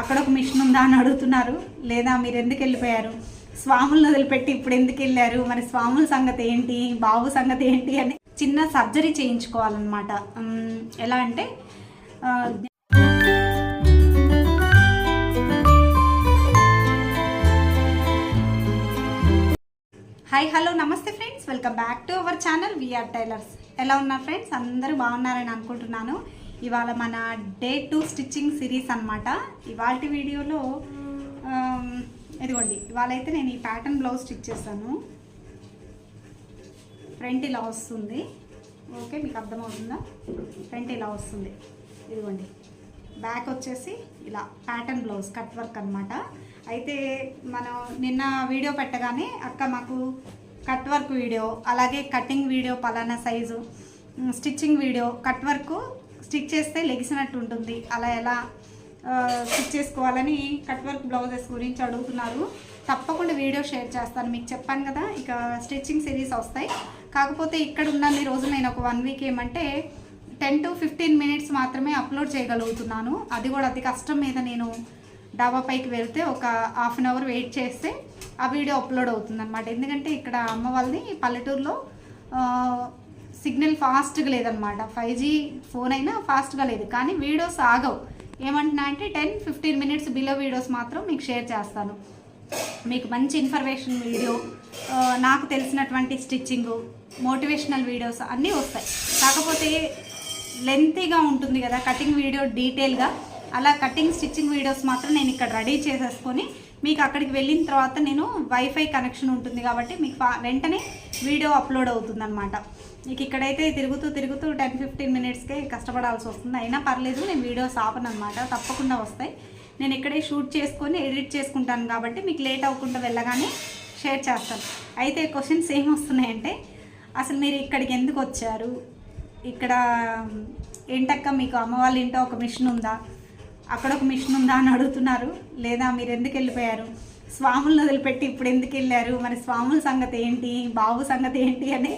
అక్కడ ఒక మిషన్ ఉందా అని అడుగుతున్నారు. లేదా మీరు ఎందుకు వెళ్ళిపోయారు? స్వాములను వదిలిపెట్టి ఇప్పుడు ఎందుకు వెళ్ళారు? మరి స్వాముల సంగతి ఏంటి? బాబు సంగతి ఏంటి? అని చిన్న సర్జరీ చేయించుకోవాలన్నమాట. ఎలా అంటే హాయ్ హలో నమస్తే friends welcome back to our channel VR tailors ఎలా ఉన్నారు ఫ్రెండ్స్ అందరూ బాగున్నారని అనుకుంటున్నాను. ఇవాళ మన డే టూ స్టిచ్చింగ్ సిరీస్ అనమాట ఇవాళ వీడియోలో ఇదిగోండి ఇవాళ అయితే నేను ఈ ప్యాటర్న్ బ్లౌజ్ స్టిచ్ చేశాను. ఫ్రంట్ ఇలా వస్తుంది. ఓకే మీకు అర్థమవుతుందా? ఫ్రంట్ ఇలా వస్తుంది. ఇదిగోండి బ్యాక్ వచ్చేసి ఇలా ప్యాటర్న్ బ్లౌజ్ కట్ వర్క్ అనమాట అయితే మనం నిన్న వీడియో పెట్టగానే అక్క మాకు కట్ వర్క్ వీడియో అలాగే కటింగ్ వీడియో పలానా size stitching video cut work stitch చేస్తే లెగిసినట్టు ఉంటుంది. అలా ఎలా స్టిచ్ చేసుకోవాలని కట్ వర్క్ బ్లౌజెస్ గురించి అడుగుతున్నారు. తప్పకుండా వీడియో షేర్ చేస్తాను. మీకు చెప్పాను కదా ఇక స్టిచ్చింగ్ సిరీస్ వస్తాయి. కాకపోతే ఇక్కడ ఉన్నన్ని రోజులు నేను ఒక వన్ వీక్ ఏమంటే టెన్ టు ఫిఫ్టీన్ మినిట్స్ మాత్రమే అప్లోడ్ చేయగలుగుతున్నాను. అది కూడా అతి కష్టం మీద నేను డాబా పైకి వెళ్తే ఒక హాఫ్ అన్ అవర్ వెయిట్ చేస్తే ఆ వీడియో అప్లోడ్ అవుతుంది అనమాట ఎందుకంటే ఇక్కడ అమ్మ వాళ్ళది పల్లెటూరులో సిగ్నల్ ఫాస్ట్గా లేదనమాట ఫైవ్ జీ ఫోన్ అయినా ఫాస్ట్గా లేదు. కానీ వీడియోస్ ఆగవు. ఏమంటున్నా అంటే ten fifteen minutes below videos మాత్రం మీకు షేర్ చేస్తాను. మీకు మంచి ఇన్ఫర్మేషన్ వీడియో నాకు తెలిసినటువంటి స్టిచ్చింగు మోటివేషనల్ వీడియోస్ అన్నీ వస్తాయి. కాకపోతే లెంతీగా ఉంటుంది కదా కటింగ్ వీడియో డీటెయిల్గా. అలా కటింగ్ స్టిచ్చింగ్ వీడియోస్ మాత్రం నేను ఇక్కడ రెడీ చేసేసుకొని మీకు అక్కడికి వెళ్ళిన తర్వాత నేను వైఫై కనెక్షన్ ఉంటుంది కాబట్టి మీకు వెంటనే వీడియో అప్లోడ్ అవుతుందన్నమాట. మీకు ఇక్కడైతే తిరుగుతూ తిరుగుతూ టెన్ ఫిఫ్టీన్ మినిట్స్కే కష్టపడాల్సి వస్తుంది. అయినా పర్లేదు నేను వీడియోస్ ఆపను అనమాట తప్పకుండా వస్తాయి. నేను ఇక్కడే షూట్ చేసుకొని ఎడిట్ చేసుకుంటాను కాబట్టి మీకు లేట్ అవ్వకుండా వెళ్ళగానే షేర్ చేస్తాను. అయితే క్వశ్చన్స్ ఏం వస్తున్నాయంటే అసలు మీరు ఇక్కడికి ఎందుకు వచ్చారు? ఇక్కడ ఏంటక్క మీకు అమ్మ వాళ్ళ ఇంట్లో ఒక మిషన్ ఉందా? అక్కడ ఒక మిషన్ ఉందా అని అడుగుతున్నారు. లేదా మీరు ఎందుకు వెళ్ళిపోయారు? స్వాములను వదిలిపెట్టి ఇప్పుడు ఎందుకు వెళ్ళారు? మరి స్వాముల సంగతి ఏంటి? బాబు సంగతి ఏంటి? అని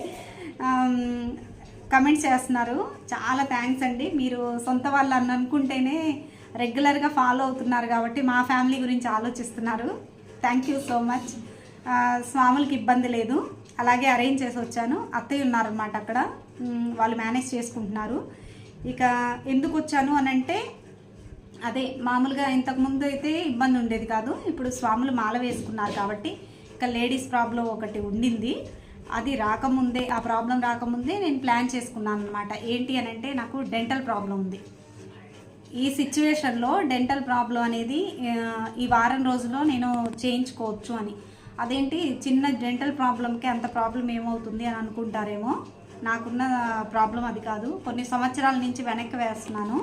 కమెంట్స్ చేస్తున్నారు. చాలా థ్యాంక్స్ అండి. మీరు సొంత వాళ్ళు అని అనుకుంటేనే రెగ్యులర్గా ఫాలో అవుతున్నారు కాబట్టి మా ఫ్యామిలీ గురించి ఆలోచిస్తున్నారు. థ్యాంక్ యూ సో మచ్ స్వాములకి ఇబ్బంది లేదు. అలాగే అరేంజ్ చేసి వచ్చాను. అత్తయ్య ఉన్నారనమాట అక్కడ. వాళ్ళు మేనేజ్ చేసుకుంటున్నారు. ఇక ఎందుకు వచ్చాను అని అంటే అదే మామూలుగా ఇంతకుముందు అయితే ఇబ్బంది ఉండేది కాదు. ఇప్పుడు స్వాములు మాల వేసుకున్నారు కాబట్టి ఇక లేడీస్ ప్రాబ్లం ఒకటి ఉండింది. అది రాకముందే ఆ ప్రాబ్లం రాకముందే నేను ప్లాన్ చేసుకున్నాను అనమాట ఏంటి అని అంటే నాకు డెంటల్ ప్రాబ్లం ఉంది. ఈ సిచ్యువేషన్లో డెంటల్ ప్రాబ్లం అనేది ఈ వారం రోజుల్లో నేను చేయించుకోవచ్చు అని. అదేంటి చిన్న డెంటల్ ప్రాబ్లంకి అంత ప్రాబ్లం ఏమవుతుంది అని అనుకుంటారేమో. నాకున్న ప్రాబ్లం అది కాదు. కొన్ని సంవత్సరాల నుంచి వెనక్కి వేస్తున్నాను.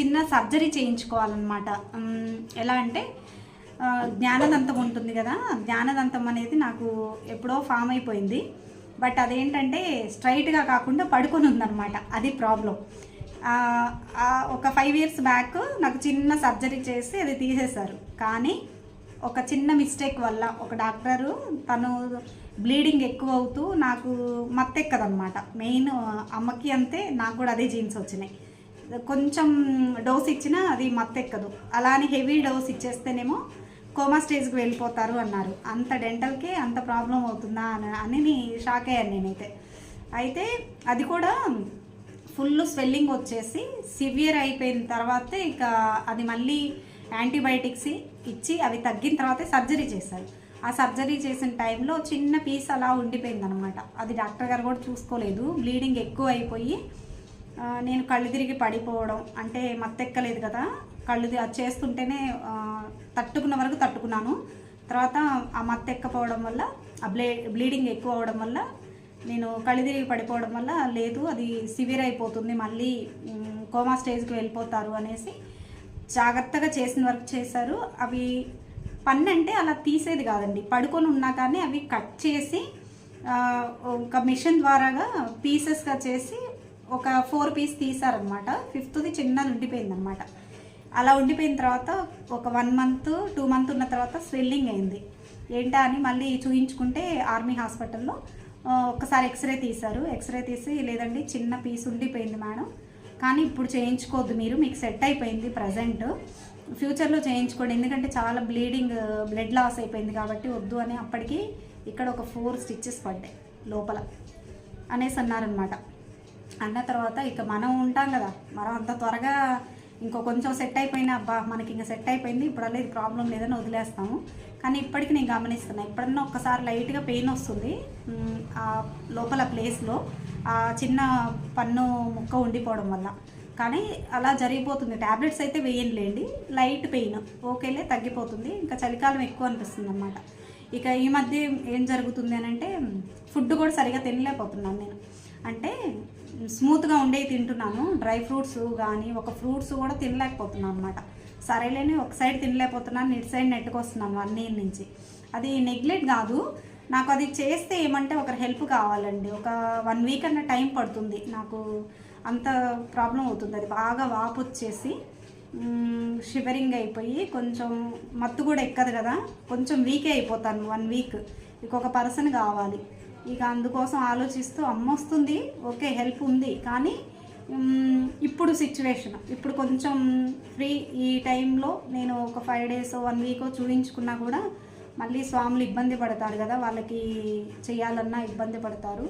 చిన్న సర్జరీ చేయించుకోవాలన్నమాట. ఎలా అంటే జ్ఞానదంతం ఉంటుంది కదా జ్ఞానదంతం అనేది నాకు ఎప్పుడో ఫామ్ అయిపోయింది. బట్ అదేంటంటే స్ట్రైట్గా కాకుండా పడుకొని ఉందన్నమాట అది ప్రాబ్లం. ఒక ఫైవ్ ఇయర్స్ బ్యాక్ నాకు చిన్న సర్జరీ చేసి అది తీసేశారు. కానీ ఒక చిన్న మిస్టేక్ వల్ల ఒక డాక్టరు తను బ్లీడింగ్ ఎక్కువ అవుతూ నాకు మత్తెక్కదనమాట మెయిన్ అమ్మకి అంతే నాకు కూడా అదే జీన్స్ వచ్చినాయి. కొంచెం డోస్ ఇచ్చినా అది మత్తెక్కదు. అలా అని హెవీ డోస్ ఇచ్చేస్తేనేమో కోమా స్టేజ్కి వెళ్ళిపోతారు అన్నారు. అంత డెంటల్కి అంత ప్రాబ్లం అవుతుందా అని అని షాక్ అయ్యాను నేనైతే. అయితే అది కూడా ఫుల్ స్వెల్లింగ్ వచ్చేసి సివియర్ అయిపోయిన తర్వాత ఇక అది మళ్ళీ యాంటీబయాటిక్స్ ఇచ్చి అవి తగ్గిన తర్వాతే సర్జరీ చేశారు. ఆ సర్జరీ చేసిన టైంలో చిన్న పీస్ అలా ఉండిపోయింది అనమాట అది డాక్టర్ గారు కూడా చూసుకోలేదు. బ్లీడింగ్ ఎక్కువ అయిపోయి నేను కళ్ళు తిరిగి పడిపోవడం అంటే మత్తెక్కలేదు కదా. కళ్ళు అది చేస్తుంటేనే తట్టుకున్న వరకు తట్టుకున్నాను. తర్వాత ఆ మత్తెక్కపోవడం వల్ల ఆ బ్లే బ్లీడింగ్ ఎక్కువ అవడం వల్ల నేను కళ్ళు తిరిగి పడిపోవడం వల్ల లేదు అది సివియర్ అయిపోతుంది మళ్ళీ కోమా స్టేజ్కి వెళ్ళిపోతారు అనేసి జాగ్రత్తగా చేసిన వరకు చేశారు. అవి పన్ను అంటే అలా తీసేది కాదండి. పడుకొని ఉన్నా కానీ అవి కట్ చేసి ఒక మిషన్ ద్వారాగా పీసెస్గా చేసి ఒక ఫోర్ పీస్ తీసారనమాట ఫిఫ్త్ది చిన్నది ఉండిపోయింది అనమాట అలా ఉండిపోయిన తర్వాత ఒక వన్ మంత్ టూ మంత్ ఉన్న తర్వాత స్వెల్లింగ్ అయింది. ఏంటా అని మళ్ళీ చూయించుకుంటే ఆర్మీ హాస్పిటల్లో ఒకసారి ఒక్కసారి ఎక్స్రే తీశారు. ఎక్స్రే తీసి లేదండి చిన్న పీస్ ఉండిపోయింది మేడం. కానీ ఇప్పుడు చేయించుకోవద్దు మీరు మీకు సెట్ అయిపోయింది ప్రజెంట్ ఫ్యూచర్లో చేయించుకోండి. ఎందుకంటే చాలా బ్లీడింగ్ బ్లడ్ లాస్ అయిపోయింది కాబట్టి వద్దు అని అప్పటికి ఇక్కడ ఒక ఫోర్ స్టిచ్చెస్ పడ్డాయి లోపల అనేసి అన్నారనమాట అన్న తర్వాత ఇక మనం ఉంటాం కదా. మనం అంత త్వరగా ఇంకో కొంచెం సెట్ అయిపోయినా అబ్బా మనకి ఇంకా సెట్ అయిపోయింది ఇప్పుడల్లా ఇది ప్రాబ్లం లేదని వదిలేస్తాము. కానీ ఇప్పటికి నేను గమనిస్తున్నాను ఎప్పుడన్నా ఒక్కసారి లైట్గా పెయిన్ వస్తుంది ఆ లోపల ప్లేస్లో ఆ చిన్న పన్ను ముక్క ఉండిపోవడం వల్ల. కానీ అలా జరిగిపోతుంది. ట్యాబ్లెట్స్ అయితే వేయనులేండి లైట్ పెయిన్ ఓకేలే తగ్గిపోతుంది. ఇంకా చలికాలం ఎక్కువ అనిపిస్తుంది అనమాట ఇక ఈ మధ్య ఏం జరుగుతుంది అని అంటే ఫుడ్ కూడా సరిగా తినలేకపోతున్నాను నేను. అంటే స్మూత్గా ఉండేవి తింటున్నాను డ్రై ఫ్రూట్స్ కానీ ఒక ఫ్రూట్స్ కూడా తినలేకపోతున్నాను అనమాట సరేలేని ఒక సైడ్ తినలేకపోతున్నాను ఇటు సైడ్ నెట్టుకొస్తున్నాను వన్ ఇయర్ నుంచి. అది నెగ్లెక్ట్ కాదు. నాకు అది చేస్తే ఏమంటే ఒకరి హెల్ప్ కావాలండి. ఒక వన్ వీక్ అన్న టైం పడుతుంది. నాకు అంత ప్రాబ్లం అవుతుంది. అది బాగా వాపు వచ్చేసి షివరింగ్ అయిపోయి కొంచెం మత్తు కూడా ఎక్కదు కదా. కొంచెం వీకే అయిపోతాను వన్ వీక్. ఇంకొక పర్సన్ కావాలి. ఇక అందుకోసం ఆలోచిస్తూ అమ్మ వస్తుంది ఓకే హెల్ప్ ఉంది. కానీ ఇప్పుడు సిచ్యువేషన్ ఇప్పుడు కొంచెం ఫ్రీ ఈ టైంలో నేను ఒక ఫైవ్ డేస్ వన్ వీక్ చూపించుకున్నా కూడా మళ్ళీ స్వాములు ఇబ్బంది పడతారు కదా వాళ్ళకి చేయాలన్నా ఇబ్బంది పడతారు.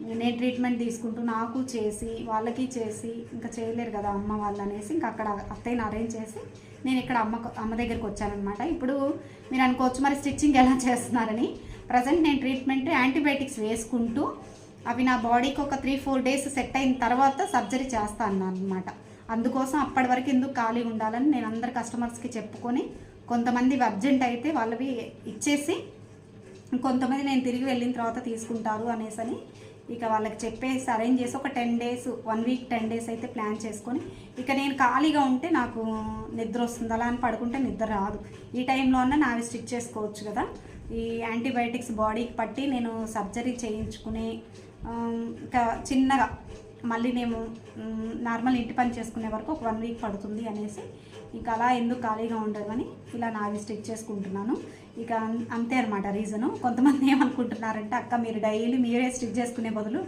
నేను ట్రీట్మెంట్ తీసుకుంటూ నాకు చేసి వాళ్ళకి చేసి ఇంకా చేయలేరు కదా అమ్మ వాళ్ళు అనేసి ఇంకా అక్కడ అత్తయ్యని అరేంజ్ చేసి నేను ఇక్కడ అమ్మ అమ్మ దగ్గరికి వచ్చానమాట ఇప్పుడు మీరు అనుకోవచ్చు మరి స్టిచ్చింగ్ ఎలా చేస్తున్నారని. ప్రజెంట్ నేను ట్రీట్మెంట్ యాంటీబయాటిక్స్ వేసుకుంటూ అవి నా బాడీకి ఒక త్రీ ఫోర్ డేస్ సెట్ అయిన తర్వాత సర్జరీ చేస్తాను అనమాట అందుకోసం అప్పటి వరకు ఎందుకు ఖాళీ ఉండాలని నేను అందరు కస్టమర్స్కి చెప్పుకొని కొంతమంది అర్జెంట్ అయితే వాళ్ళవి ఇచ్చేసి కొంతమంది నేను తిరిగి వెళ్ళిన తర్వాత తీసుకుంటారు అనేసి అని ఇక వాళ్ళకి చెప్పేసి అరేంజ్ చేసి ఒక ten days one week ten days అయితే ప్లాన్ చేసుకొని ఇక నేను ఖాళీగా ఉంటే నాకు నిద్ర వస్తుంది. అలా అని పడుకుంటే నిద్ర రాదు. ఈ టైంలో అన్న నావి స్టిచ్ చేసుకోవచ్చు కదా. ఈ యాంటీబయాటిక్స్ బాడీకి పట్టి నేను సర్జరీ చేయించుకునే ఇంకా చిన్నగా మళ్ళీ నేను నార్మల్ ఇంటి పని చేసుకునే వరకు ఒక వన్ వీక్ పడుతుంది అనేసి ఇంకా అలా ఎందుకు ఖాళీగా ఉండదని ఇలా నావి స్టిచ్ చేసుకుంటున్నాను. ఇక అంతే అనమాట రీజను కొంతమంది ఏమనుకుంటున్నారంటే అక్క మీరు డైలీ మీరే స్టిచ్ చేసుకునే బదులు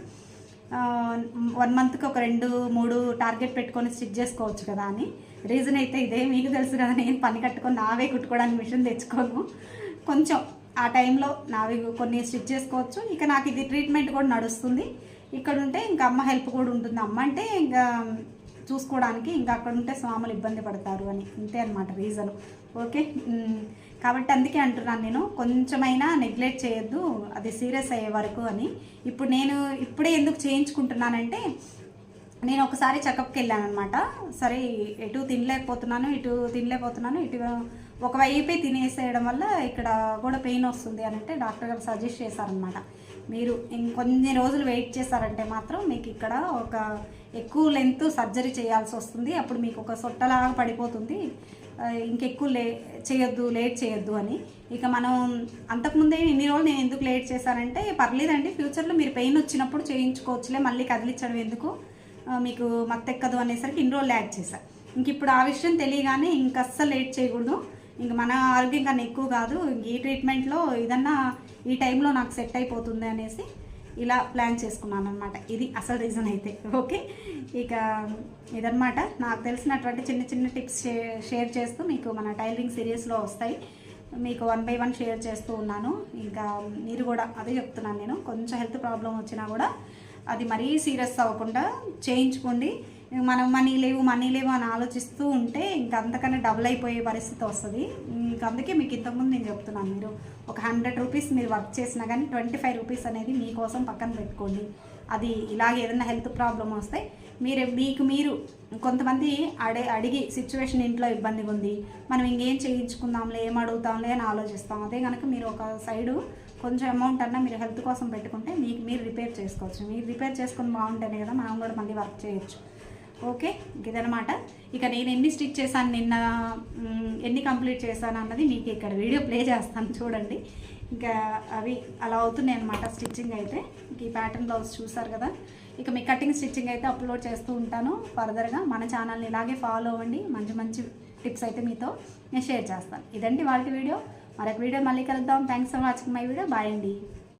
వన్ మంత్కి ఒక రెండు మూడు టార్గెట్ పెట్టుకొని స్టిచ్ చేసుకోవచ్చు కదా అని. రీజన్ అయితే ఇదే మీకు తెలుసు కదా నేను పని కట్టుకొని నావే కుట్టుకోవడానికి మిషన్ తెచ్చుకోను. కొంచెం ఆ టైంలో నావి కొన్ని స్టిచ్ చేసుకోవచ్చు. ఇక నాకు ఇది ట్రీట్మెంట్ కూడా నడుస్తుంది. ఇక్కడ ఉంటే ఇంకా అమ్మ హెల్ప్ కూడా ఉంటుంది. అమ్మ అంటే ఇంకా చూసుకోవడానికి ఇంకా అక్కడ ఉంటే స్వాములు ఇబ్బంది పడతారు అని ఇంతే అనమాట రీజన్ ఓకే కాబట్టి అందుకే అంటున్నాను నేను కొంచెమైనా నెగ్లెక్ట్ చేయొద్దు అది సీరియస్ అయ్యే వరకు అని. ఇప్పుడు నేను ఇప్పుడే ఎందుకు చేయించుకుంటున్నానంటే నేను ఒకసారి చెకప్కి వెళ్ళాను అనమాట సరే ఎటు తినలేకపోతున్నాను ఇటు తినలేకపోతున్నాను ఇటు ఒకవైపే తినేసేయడం వల్ల ఇక్కడ కూడా పెయిన్ వస్తుంది అని అంటే డాక్టర్ గారు సజెస్ట్ చేశారనమాట మీరు ఇంకొన్ని రోజులు వెయిట్ చేశారంటే మాత్రం మీకు ఇక్కడ ఒక ఎక్కువ లెంత్ సర్జరీ చేయాల్సి వస్తుంది. అప్పుడు మీకు ఒక సొట్టలాగా పడిపోతుంది. ఇంకెక్కువ లే చేయొద్దు లేట్ చేయొద్దు అని. ఇక మనం అంతకుముందే ఇన్ని రోజులు నేను ఎందుకు లేట్ చేశానంటే పర్లేదండి ఫ్యూచర్లో మీరు పెయిన్ వచ్చినప్పుడు చేయించుకోవచ్చులే మళ్ళీ కదిలించడం ఎందుకు? మీకు మత్తెక్కదు అనేసరికి ఇన్ని రోజులు యాడ్ చేశాను ఇంక ఇప్పుడు ఆ విషయం తెలియగానే ఇంక అస్సలు లేట్ చేయకూడదు. ఇంక మన ఆరోగ్యం కన్నా ఎక్కువ కాదు ఇంక ఈ ట్రీట్మెంట్లో ఇదన్నా ఈ టైంలో నాకు సెట్ అయిపోతుంది అనేసి ఇలా ప్లాన్ చేసుకున్నాను అనమాట ఇది అసలు రీజన్ అయితే. ఓకే ఇక ఇదన్నమాట. నాకు తెలిసినటువంటి చిన్న చిన్న టిప్స్ షేర్ చేస్తూ మీకు మన టైలరింగ్ సిరీస్లో వస్తాయి. మీకు వన్ బై వన్ షేర్ చేస్తూ ఉన్నాను. ఇంకా మీరు కూడా అదే చెప్తున్నాను నేను. కొంచెం హెల్త్ ప్రాబ్లం వచ్చినా కూడా అది మరీ సీరియస్ అవ్వకుండా చేయించుకోండి. మనం మనీ లేవు మనీ లేవు అని ఆలోచిస్తూ ఉంటే ఇంకా అంతకన్నా డబుల్ అయిపోయే పరిస్థితి వస్తుంది. ఇంకా అందుకే మీకు ఇంతకుముందు నేను చెప్తున్నాను మీరు ఒక హండ్రెడ్ రూపీస్ మీరు వర్క్ చేసినా కానీ ట్వంటీ ఫైవ్ రూపీస్ అనేది మీకోసం పక్కన పెట్టుకోండి. అది ఇలాగే ఏదైనా హెల్త్ ప్రాబ్లం వస్తే మీరు మీకు మీరు కొంతమంది అడే అడిగి సిచ్యువేషన్ ఇంట్లో ఇబ్బందిగా ఉంది. మనం ఇంకేం చేయించుకుందాంలే ఏం అడుగుతాంలే అని ఆలోచిస్తాం. అదే కనుక మీరు ఒక సైడు కొంచెం అమౌంట్ అన్నా మీరు హెల్త్ కోసం పెట్టుకుంటే మీకు మీరు రిపేర్ చేసుకోవచ్చు. మీరు రిపేర్ చేసుకుని బాగుంటేనే కదా మనం కూడా మళ్ళీ వర్క్ చేయొచ్చు. ఓకే? ఇదనమాట ఇక నేను ఎన్ని స్టిచ్ చేశాను నిన్న ఎన్ని కంప్లీట్ చేశాను అన్నది మీకు ఇక్కడ వీడియో ప్లే చేస్తాను చూడండి. ఇంకా అవి అలా అవుతున్నాయి అనమాట స్టిచ్చింగ్ అయితే. ఇంక ఈ ప్యాటర్న్ బ్లౌజ్ చూసారు కదా? ఇక మీ కటింగ్ స్టిచ్చింగ్ అయితే అప్లోడ్ చేస్తూ ఉంటాను ఫర్దర్గా. మన ఛానల్ని ఇలాగే ఫాలో అవ్వండి. మంచి మంచి టిప్స్ అయితే మీతో నేను షేర్ చేస్తాను. ఇదండి వాళ్ళ వీడియో. మరొక వీడియో మళ్ళీ కలుద్దాం. Thanks for watching my video. Bye అండి.